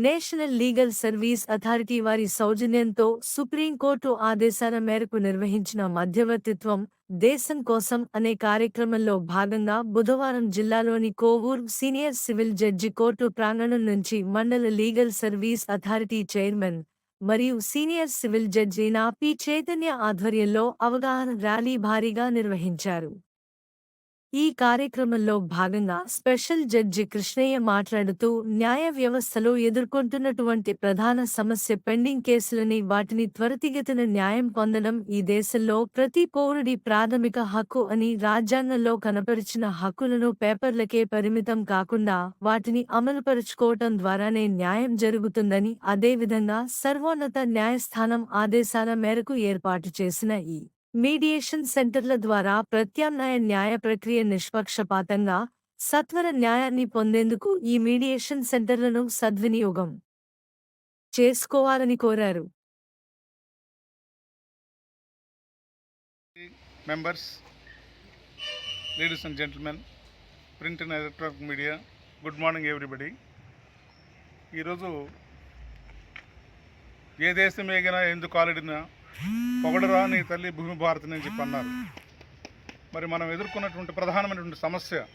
National legal service authority వారి సౌజన్యంతో supreme court ఆదేశాల మేరకు నిర్వహించిన మధ్యవర్తిత్వం దేశం కోసం అనే కార్యక్రమంలో భాగంగా బుధవారం జిల్లాలోని Kovur senior civil judge court ప్రాంగణం నుంచి మండల లీగల్ సర్వీస్ అథారిటీ చైర్మన్ మరియు సీనియర్ సివిల్ జడ్జి నా పి. చైతన్య ఆధ్వర్యంలో అవగాహన ర్యాలీ భారీగా నిర్వహించారు. ఈ కార్యక్రమంలో భాగంగా స్పెషల్ జడ్జి కృష్ణయ్య మాట్లాడుతూ న్యాయ వ్యవస్థలో ఎదుర్కొంటున్నటువంటి ప్రధాన సమస్య పెండింగ్ కేసులని వాటిని త్వరితగతిన న్యాయం పొందడం ఈ దేశంలో ప్రతి పౌరుడి ప్రాథమిక హక్కు అని రాజ్యాంగంలో కనపరిచిన హక్కులను పేపర్లకే పరిమితం కాకుండా వాటిని అమలుపరుచుకోవటం ద్వారానే న్యాయం జరుగుతుందని అదేవిధంగా సర్వోన్నత న్యాయస్థానం ఆదేశాల మేరకు ఏర్పాటు చేసిన ఈ మీడియేషన్ సెంటర్ల ద్వారా ప్రత్యామ్నాయ న్యాయ ప్రక్రియ నిష్పక్షపాతంగా సత్వర న్యాయాన్ని పొందేందుకు ఈ మీడియేషన్ సెంటర్లను సద్వినియోగం చేసుకోవాలని కోరారు. Members ladies and gentlemen print and electronic media good morning everybody. ఈరోజు ఏ దేశం ఏగినా ఎందుకు ఆలడినా పొగడరా నీ తల్లి భూమి భారతిని అని చెప్పి అన్నారు. మరి మనం ఎదుర్కొన్నటువంటి ప్రధానమైనటువంటి సమస్య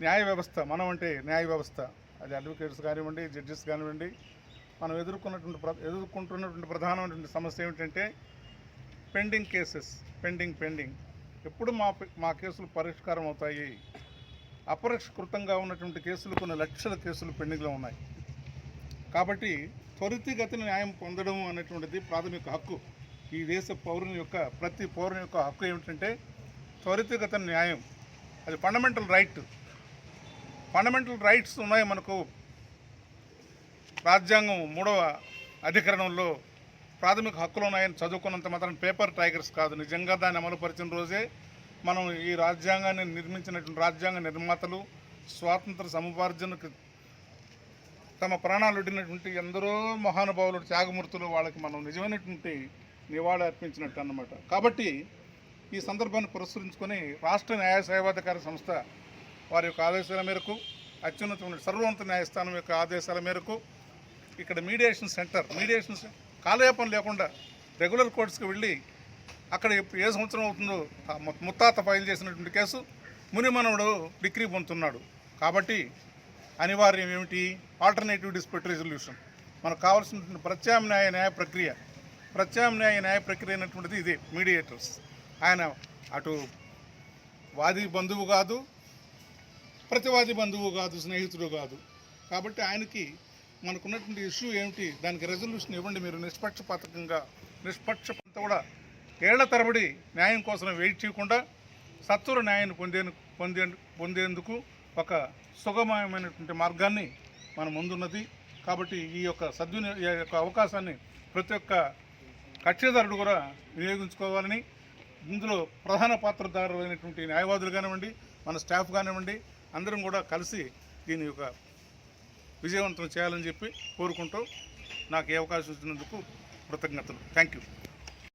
న్యాయ వ్యవస్థ. మనం అంటే న్యాయ వ్యవస్థ. అది అడ్వకేట్స్ కానివ్వండి జడ్జెస్ కానివ్వండి. మనం ఎదుర్కొన్నటువంటి ప్ర- ఎదుర్కొంటున్నటువంటి ప్రధానమైనటువంటి సమస్య ఏమిటంటే పెండింగ్ కేసెస్ పెండింగ్ పెండింగ్. ఎప్పుడు మా మా కేసులు పరిష్కారం అవుతాయి. అపరిష్కృతంగా ఉన్నటువంటి కేసులు కొన్ని లక్షల కేసులు పెండింగ్లో ఉన్నాయి. కాబట్టి త్వరితగతిన న్యాయం పొందడం అనేటువంటిది ప్రాథమిక హక్కు. ఈ దేశ పౌరుని యొక్క ప్రతి పౌరుని యొక్క హక్కు ఏమిటంటే త్వరితగతిన న్యాయం. అది ఫండమెంటల్ రైట్. ఫండమెంటల్ రైట్స్ ఉన్నాయి మనకు. రాజ్యాంగం మూడవ అధికరణంలో ప్రాథమిక హక్కులు ఉన్నాయని చదువుకున్నంత మాత్రం పేపర్ టైగర్స్ కాదు. నిజంగా దాన్ని అమలుపరిచిన రోజే మనం ఈ రాజ్యాంగాన్ని నిర్మించినటువంటి రాజ్యాంగ నిర్మాతలు స్వాతంత్ర సముపార్జనకు తమ ప్రాణాలు వడ్డినటువంటి ఎందరో మహానుభావులు త్యాగమూర్తులు వాళ్ళకి మనం నిజమైనటువంటి నివాళి అర్పించినట్టు అన్నమాట. కాబట్టి ఈ సందర్భాన్ని పురస్కరించుకొని రాష్ట్ర న్యాయ సేవాధికార సంస్థ వారి యొక్క ఆదేశాల మేరకు అత్యున్నతమైన సర్వోన్నత న్యాయస్థానం యొక్క ఆదేశాల మేరకు ఇక్కడ మీడియేషన్ సెంటర్ మీడియేషన్ కాలేపం కాలయాపన లేకుండా రెగ్యులర్ కోర్ట్స్కి వెళ్ళి అక్కడ ఏ సంవత్సరం అవుతుందో ఆ ముత్తాత ఫైల్ చేసినటువంటి కేసు మునిమనవుడు డిగ్రీ పొందుతున్నాడు. కాబట్టి అనివార్యం ఏమిటి ఆల్టర్నేటివ్ డిస్ప్యూట్ రెజల్యూషన్ మనకు కావాల్సినటువంటి ప్రత్యామ్నాయ న్యాయ ప్రక్రియ. ప్రత్యామ్నాయ న్యాయ ప్రక్రియ అనేటువంటిది ఇదే మీడియేటర్స్ ఆయన అటు వాది బంధువు కాదు ప్రతివాది బంధువు కాదు స్నేహితుడు కాదు. కాబట్టి ఆయనకి మనకున్నటువంటి ఇష్యూ ఏమిటి? దానికి రెజల్యూషన్ ఇవ్వండి మీరు. నిష్పక్షపాతకంగా నిష్పక్షపాత కూడా ఏళ్ళ తరబడి న్యాయం కోసం వెయిట్ చేయకుండా సత్వర న్యాయాన్ని పొందే పొందే పొందేందుకు ఒక సుగమమైనటువంటి మార్గాన్ని మన ముందున్నది. కాబట్టి ఈ యొక్క సద్విని ఈ యొక్క అవకాశాన్ని ప్రతి ఒక్క కక్షిదారుడు కూడా వినియోగించుకోవాలని ఇందులో ప్రధాన పాత్రదారులైనటువంటి అయినటువంటి న్యాయవాదులు కానివ్వండి మన స్టాఫ్ కానివ్వండి అందరం కూడా కలిసి దీని యొక్క విజయవంతం చేయాలని చెప్పి కోరుకుంటూ నాకు ఈ అవకాశం ఇచ్చినందుకు కృతజ్ఞతలు. Thank you